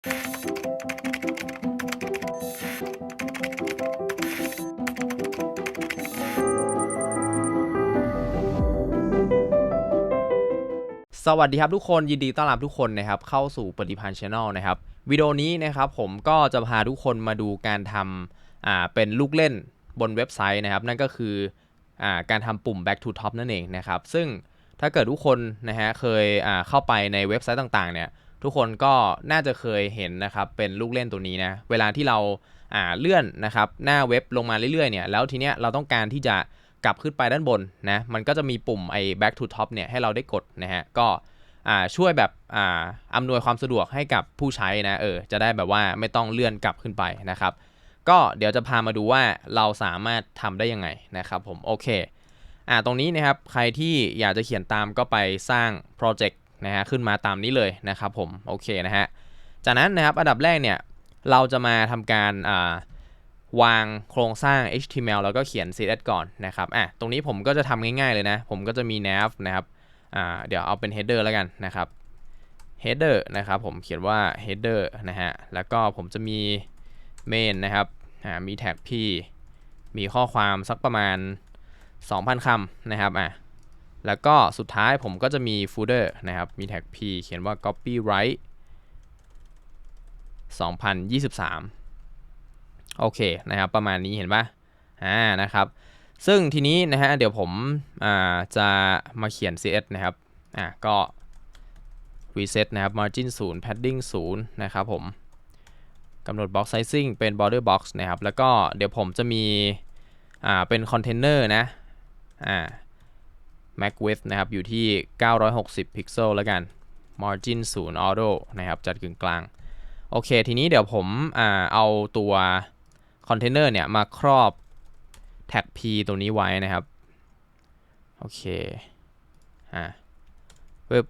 สวัสดีครับทุกคนยินดีต้อนรับทุกคนนะครับเข้าสู่ปฏิพันธ์ช n แนลนะครับวิดีโอนี้นะครับผมก็จะพาทุกคนมาดูการทำอ่าเป็นลูกเล่นบนเว็บไซต์นะครับ นั่นก็คืออ่าการทำปุ่ม back to top นั่นเองนะครับ ซึ่งถ้าเกิดทุกคนนะฮะเคยอ่าเข้าไปในเว็บไซต์ต่างๆเนี่ย ทุกคนก็น่าจะเคยเห็นนะครับเป็นลูกเล่นตัวนี้นะเวลาที่เราอ่าเลื่อนนะครับหน้าเว็บลงมาเรื่อยๆเนี่ยแล้วทีเนี้ยเราต้องการที่จะกลับขึ้นไปด้านบนนะมันก็จะมีปุ่มไอ้ back to top เนี่ยให้เราได้กดนะฮะก็อ่าช่วยแบบอ่าอำนวยความสะดวกให้กับผู้ใช้นะเออจะได้แบบว่าไม่ต้องเลื่อนกลับขึ้นไปนะครับก็เดี๋ยวจะพามาดูว่าเราสามารถทำได้ยังไงนะครับผมโอเคอ่าตรงนี้นะครับใครที่อยากจะเขียนตามก็ไปสร้างโปรเจกต์ นะฮะขึ้นมาตามนี้เลยนะครับผมโอเคนะฮะจากนั้นนะครับอันดับแรกเนี่ยเราจะมาทำการาวางโครงสร้าง HTML แล้วก็เขียน CSS ก่อนนะครับอะตรงนี้ผมก็จะทำง่ายๆเลยนะ ผมก็จะมี nav นะครับอ่าเดี๋ยวเอาเป็น header แล้วกันนะครับ header นะครับผมเขียนว่า header นะฮะแล้วก็ผมจะมี main นะครับอ่ามี tag p มีข้อความสักประมาณ 2,000คำนะครับอะ แล้วก็สุดท้ายผมก็จะมี footer นะครับ มี tag p เขียนว่า copyright 2023 โอเคนะครับ ประมาณนี้เห็นปะอ่านะครับ ซึ่งทีนี้นะฮะเดี๋ยวผมอ่าจะมาเขียน CS นะครับอะก็ reset นะครับ margin 0 padding 0 นะครับผมกำหนด box sizing เป็น border box นะครับ แล้วก็เดี๋ยวผมจะมีอ่าเป็น container นะอ่า max width นะครับ อยู่ที่ 960 pixel แล้วกัน margin 0 auto นะครับ จัดกึ่งกลาง โอเค ทีนี้เดี๋ยวผมอ่าเอาตัวคอนเทนเนอร์เนี่ย มาครอบแท็ก p ตัวนี้ไว้นะครับ โอเค อ่าปึ๊บ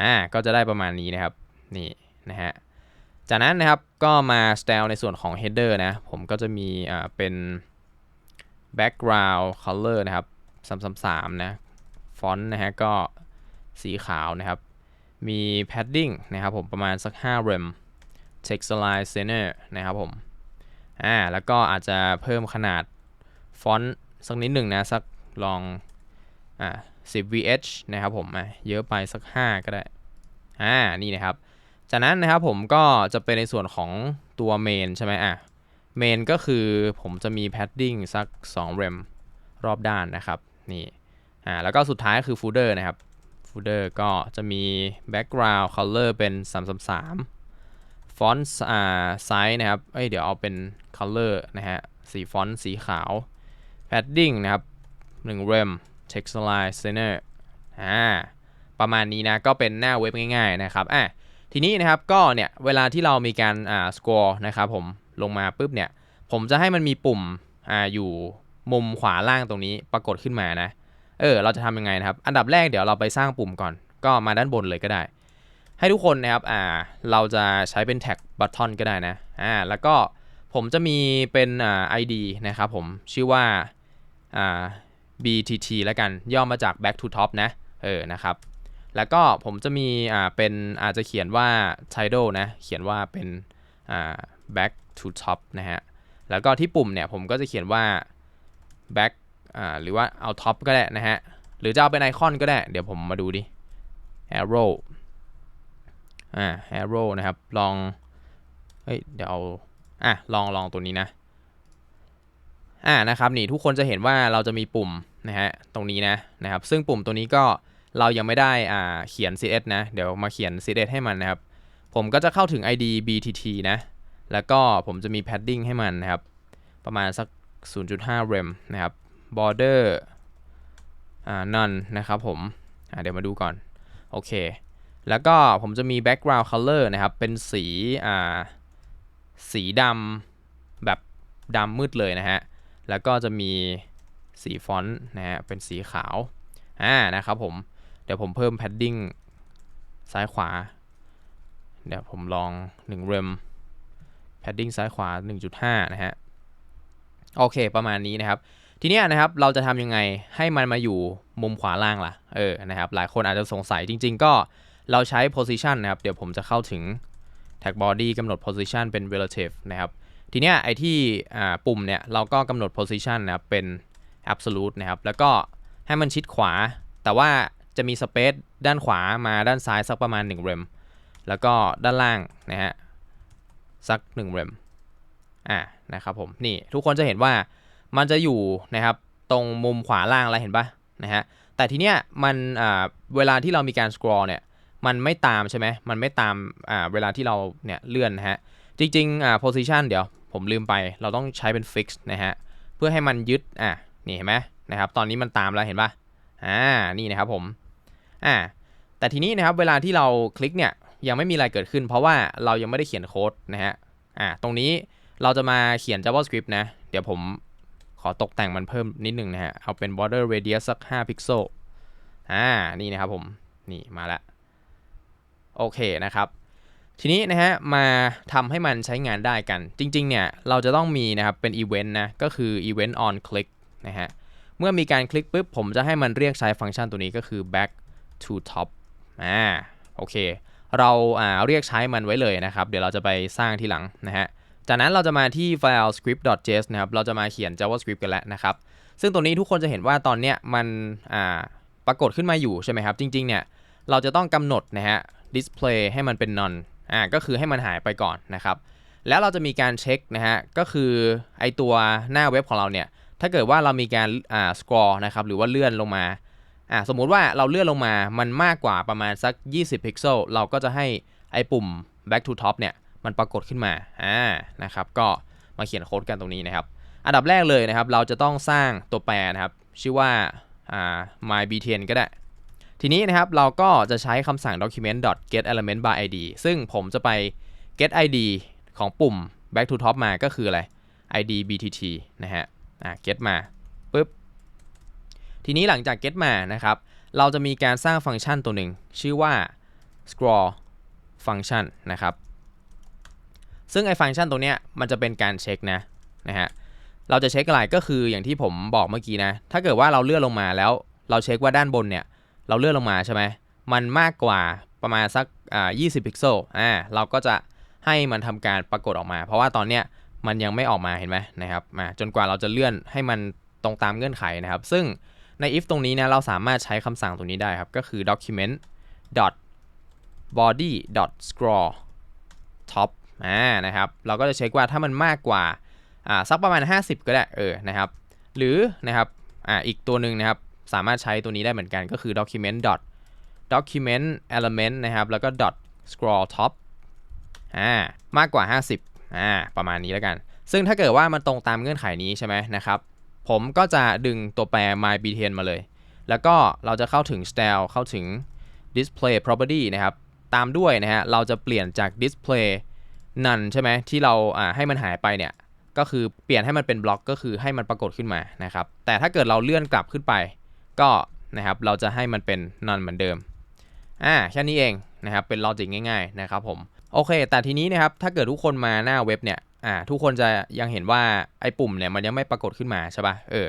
อ่า ก็จะได้ประมาณนี้นะครับ นี่นะฮะ จากนั้นนะครับ ก็มา style ในส่วนของ header นะ ผมก็จะมีอ่าเป็น background color นะครับ 333 นะ font นะฮะ ก็สีขาวนะครับ มี padding นะครับผมประมาณสัก 5 rem text align center นะครับผม อ่า แล้วก็อาจจะเพิ่มขนาดฟอนต์สักนิดหนึ่งนะ สักลอง อ่า10 vh นะครับผมอะเยอะไปสัก 5 ก็ได้ อ่า นี่นะครับ จากนั้นนะครับผมก็จะเป็นในส่วนของตัวเมนใช่ไหมอะ เมนก็คือผมจะมี padding สัก2 rem รอบด้านนะครับ นี่อ่าแล้วก็สุดท้ายคือ footer นะครับ footer ก็จะมี background color เป็น 333 ฟอนต์อ่าไซส์นะครับเอ้ยเดี๋ยวเอาเป็น color นะฮะสีฟอนต์สีขาว padding นะครับ1 rem text align center อ่าประมาณนี้นะก็เป็นหน้าเว็บง่ายๆนะครับอะทีนี้นะครับก็เนี่ยเวลาที่เรามีการอ่า score นะครับผมลงมาปุ๊บเนี่ยผมจะให้มันมีปุ่มอ่าอยู่ มุมขวาล่างตรงนี้ปรากฏขึ้นมานะ เออ เราจะทำยังไงนะครับ อันดับแรกเดี๋ยวเราไปสร้างปุ่มก่อน ก็มาด้านบนเลยก็ได้ ให้ทุกคนนะครับ อ่า เราจะใช้เป็นแท็กบัตทอนก็ได้นะ อ่า แล้วก็ผมจะมีเป็นอ่า ID นะครับผม ชื่อว่า อ่า BTT แล้วกัน ย่อมาจาก back to top นะ เออ นะครับ แล้วก็ผมจะมี อ่า เป็น อาจจะเขียนว่า title นะ เขียนว่าเป็น อ่า back to top นะฮะ แล้วก็ที่ปุ่มเนี่ยผมก็จะเขียนว่า back อ่าหรือว่าเอา top ก็ได้นะฮะ หรือจะเอาเป็นไอคอนก็ได้ เดี๋ยวผมมาดูดิ arrow อ่า arrow นะครับ ลอง เฮ้ย เดี๋ยวเอา อะ ลองลองตัวนี้นะ อ่า นะครับ นี่ทุกคนจะเห็นว่าเราจะมีปุ่มนะฮะ ตรงนี้นะ นะครับ ซึ่งปุ่มตัวนี้ก็เรายังไม่ได้ อ่า เขียน cs นะ เดี๋ยวมาเขียน cs ให้มันนะครับ ผมก็จะเข้าถึง id btt นะ แล้วก็ผมจะมี padding ให้มันนะครับ ประมาณสัก 0.5 rem นะครับ border อ่า none นะครับผม อ่า เดี๋ยวมาดูก่อน โอเค แล้วก็ผมจะมี background color นะครับ เป็นสี อ่า สีดำแบบดำมืดเลยนะฮะ แล้วก็จะมีสีฟอนต์นะฮะ เป็นสีขาว อ่า นะครับผม เดี๋ยวผมเพิ่ม padding ซ้ายขวา เดี๋ยวผมลอง1 rem padding ซ้ายขวา 1.5 นะฮะ โอเค ประมาณนี้นะครับ ทีนี้นะครับเราจะทำยังไงให้มันมาอยู่มุมขวาล่างล่ะ เออนะครับ หลายคนอาจจะสงสัยจริง ๆ ก็เราใช้ position นะครับ เดี๋ยวผมจะเข้าถึง tag body กำหนด position เป็น relative นะครับ ทีนี้ไอที่ปุ่มเนี่ย เราก็กำหนด position นะครับเป็น absolute นะครับ แล้วก็ให้มันชิดขวา แต่ว่าจะมี space ด้านขวามาด้านซ้ายสักประมาณ1 rem แล้วก็ด้านล่างนะฮะสัก1 rem อ่านะครับผมนี่ทุกคนจะเห็นว่ามันจะอยู่นะครับตรงมุมขวาล่างแล้วเห็นปะนะฮะแต่ทีเนี้ยมันอ่าเวลาที่เรามีการ scroll เนี่ยมันไม่ตามใช่ไหมมันไม่ตามอ่าเวลาที่เราเนี่ยเลื่อนนะฮะจริงๆอ่า position เดี๋ยวผมลืมไปเราต้องใช้เป็น fix นะฮะเพื่อให้มันยึดอะนี่เห็นไหมนะครับตอนนี้มันตามแล้วเห็นปะอ่านี่นะครับผมอ่าแต่ทีนี้นะครับเวลาที่เราคลิกเนี่ยยังไม่มีอะไรเกิดขึ้น เพราะว่าเรายังไม่ได้เขียนโค้ดนะฮะอ่าตรงนี้ เราจะมาเขียน JavaScript นะ เดี๋ยวผมขอตกแต่งมันเพิ่มนิดนึงนะฮะ เอาเป็น border radius สัก 5 พิกเซล อ่า นี่นะครับผม นี่มาละ โอเคนะครับ ทีนี้นะฮะ มาทำให้มันใช้งานได้กัน จริง ๆ เนี่ย เราจะต้องมีนะครับ เป็น event นะ ก็คือ event on click นะฮะ เมื่อมีการคลิกปุ๊บ ผมจะให้มันเรียกใช้ฟังก์ชันตัวนี้ก็คือ back to top อ่า โอเค เราอ่าเรียกใช้มันไว้เลยนะครับ เดี๋ยวเราจะไปสร้างทีหลังนะฮะ จากนั้นเราจะมาที่ไฟล์ script.js นะครับ เราจะมาเขียน JavaScript กันแล้วนะครับ ซึ่งตัวนี้ทุกคนจะเห็นว่าตอนเนี้ยมันปรากฏขึ้นมาอยู่ใช่ไหมครับ จริง ๆ เนี่ย เราจะต้องกำหนดนะฮะ display ให้มันเป็น none อ่า ก็คือให้มันหายไปก่อนนะครับ แล้วเราจะมีการเช็คนะฮะ ก็คือไอตัวหน้าเว็บของเราเนี่ย ถ้าเกิดว่าเรามีการอ่า scroll นะครับ หรือว่าเลื่อนลงมาอ่าสมมุติว่าเราเลื่อนลงมา มันมากกว่าประมาณสัก 20 พิกเซล เราก็จะให้ไอปุ่ม back to top เนี่ย มันปรากฏขึ้นมาอ่านะครับก็มาเขียนโค้ดกันตรงนี้นะครับ อันดับแรกเลยนะครับ เราจะต้องสร้างตัวแปรนะครับ ชื่อว่าอ่า mybtn ก็ได้ ทีนี้นะครับเราก็จะใช้คำสั่ง document get element by id ซึ่งผมจะไป get id ของปุ่ม back to top มาก็คืออะไร id btt นะฮะอ่า get มาปุ๊บทีนี้หลังจาก get มานะครับ เราจะมีการสร้างฟังก์ชันตัวหนึ่ง ชื่อว่า scroll function นะครับ ซึ่งไอ้ฟังก์ชันตัวเนี้ยมันจะเป็นการเช็คนะนะฮะเราจะเช็คอะไรก็คืออย่างที่ผมบอกเมื่อกี้นะถ้าเกิดว่าเราเลื่อนลงมาแล้วเราเช็คว่าด้านบนเนี่ยเราเลื่อนลงมาใช่ไหมมันมากกว่าประมาณสักอ่า20 พิกเซลอ่าเราก็จะให้มันทำการปรากฏออกมา เพราะว่าตอนเนี้ยมันยังไม่ออกมาเห็นไหมนะครับมาจนกว่าเราจะเลื่อนให้มันตรงตามเงื่อนไขนะครับ ซึ่งใน if ตรงนี้นะเราสามารถใช้คำสั่งตรงนี้ได้ครับ ก็คือ document dot body dot scroll top อ่านะครับเราก็จะเช็คว่าถ้ามันมากกว่าอ่าสักประมาณ 50 ก็ได้เออนะครับหรือนะครับอ่าอีกตัวหนึ่งนะครับสามารถใช้ตัวนี้ได้เหมือนกันก็คือ document dot document element นะครับแล้วก็ dot scroll top อ่ามากกว่า 50อ่าประมาณนี้แล้วกัน ซึ่งถ้าเกิดว่ามันตรงตามเงื่อนไขนี้ใช่ไหมนะครับผมก็จะดึงตัวแปร mybtn มาเลย แล้วก็เราจะเข้าถึง style เข้าถึง display property นะครับตามด้วยนะฮะเราจะเปลี่ยนจาก display none ใช่ไหมที่เราอ่าให้มันหายไปเนี่ยก็คือเปลี่ยนให้มันเป็นบล็อกก็คือให้มันปรากฏขึ้นมานะครับ แต่ถ้าเกิดเราเลื่อนกลับขึ้นไป ก็นะครับเราจะให้มันเป็น none เหมือนเดิมอ่าแค่นี้เองนะครับเป็นลอจิกง่ายๆนะครับผมโอเค แต่ทีนี้นะครับถ้าเกิดทุกคนมาหน้าเว็บเนี่ยอ่าทุกคนจะยังเห็นว่าไอ้ปุ่มเนี่ยมันยังไม่ปรากฏขึ้นมาใช่ปะ่ะเออ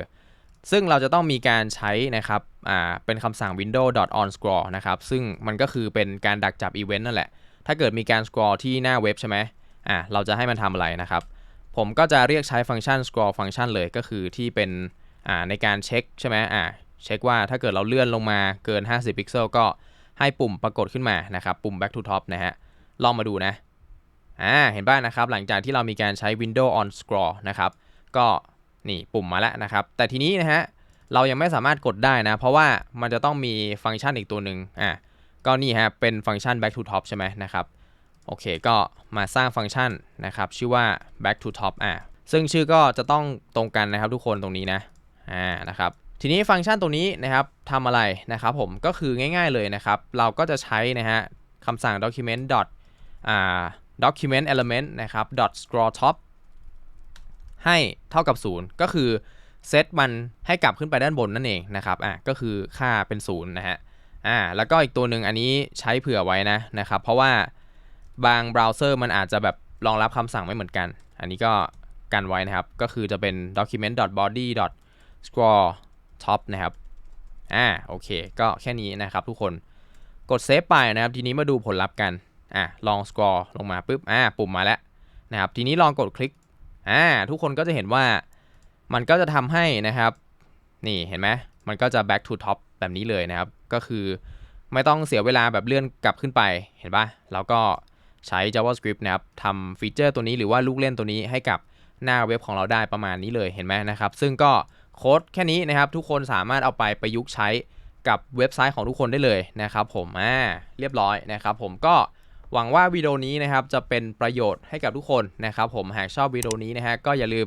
ซึ่งเราจะต้องมีการใช้นะครับอ่าเป็นคำสั่ง window on scroll นะครับซึ่งมันก็คือเป็นการดักจับอีเวนต์นั่นแหละ ถ้าเกิดมีการ scroll ที่หน้าเว็บใช่ไหมอ่าเราจะให้มันทำอะไรนะครับ ผมก็จะเรียกใช้ฟังก์ชัน scroll function เลยก็คือที่เป็นอ่าในการเช็คใช่ไหมอ่าเช็คว่าถ้าเกิดเราเลื่อนลงมาเกิน 50 พิกเซลก็ให้ปุ่มปรากฏขึ้นมานะครับ ปุ่ม back to top นะฮะลองมาดูนะอ่าเห็นบ้างนะครับ หลังจากที่เรามีการใช้ window on scroll นะครับ ก็นี่ปุ่มมาแล้วนะครับ แต่ทีนี้นะฮะเรายังไม่สามารถกดได้นะ เพราะว่ามันจะต้องมีฟังก์ชันอีกตัวหนึ่งอ่า ก็นี่ฮะเป็นฟังก์ชัน back to top ใช่ไหมนะครับโอเคก็มาสร้างฟังก์ชันนะครับชื่อว่า back to top อ่าซึ่งชื่อก็จะต้องตรงกันนะครับทุกคนตรงนี้นะอ่านะครับทีนี้ฟังก์ชันตัวนี้นะครับทำอะไรนะครับผมก็คือง่ายๆเลยนะครับ เราก็จะใช้นะฮะคำสั่ง document dot document element นะครับ dot scroll top ให้เท่ากับ 0 ก็คือเซตมันให้กลับขึ้นไปด้านบนนั่นเองนะครับอะก็คือค่าเป็น 0 นะฮะ อ่าแล้วก็อีกตัวหนึ่งอันนี้ใช้เผื่อไว้นะนะครับ เพราะว่าบางเบราว์เซอร์มันอาจจะแบบรองรับคำสั่งไม่เหมือนกัน อันนี้ก็กันไว้นะครับ ก็คือจะเป็น document body scroll top นะครับอ่าโอเค ก็แค่นี้นะครับทุกคนกดเซฟไปนะครับ ทีนี้มาดูผลลัพธ์กันอะลอง scroll ลงมาปุ๊บอ่าปุ่มมาแล้วนะครับ ทีนี้ลองกดคลิกอ่าทุกคนก็จะเห็นว่ามันก็จะทำให้นะครับ นี่เห็นไหมมันก็จะ back to top แบบนี้เลยนะครับ ก็คือไม่ต้องเสียเวลาแบบเลื่อนกลับขึ้นไปเห็นปะแล้วก็ใช้ JavaScript นะครับทำฟีเจอร์ตัวนี้หรือว่าลูกเล่นตัวนี้ให้กับหน้าเว็บของเราได้ประมาณนี้เลยเห็นไหมนะครับ ซึ่งก็โค้ดแค่นี้นะครับ ทุกคนสามารถเอาไปประยุกต์ใช้กับเว็บไซต์ของทุกคนได้เลยนะครับผมอ่าเรียบร้อยนะครับผมก็หวังว่าวิดีโอนี้นะครับจะเป็นประโยชน์ให้กับทุกคนนะครับผมหากชอบวิดีโอนี้นะฮะก็อย่าลืม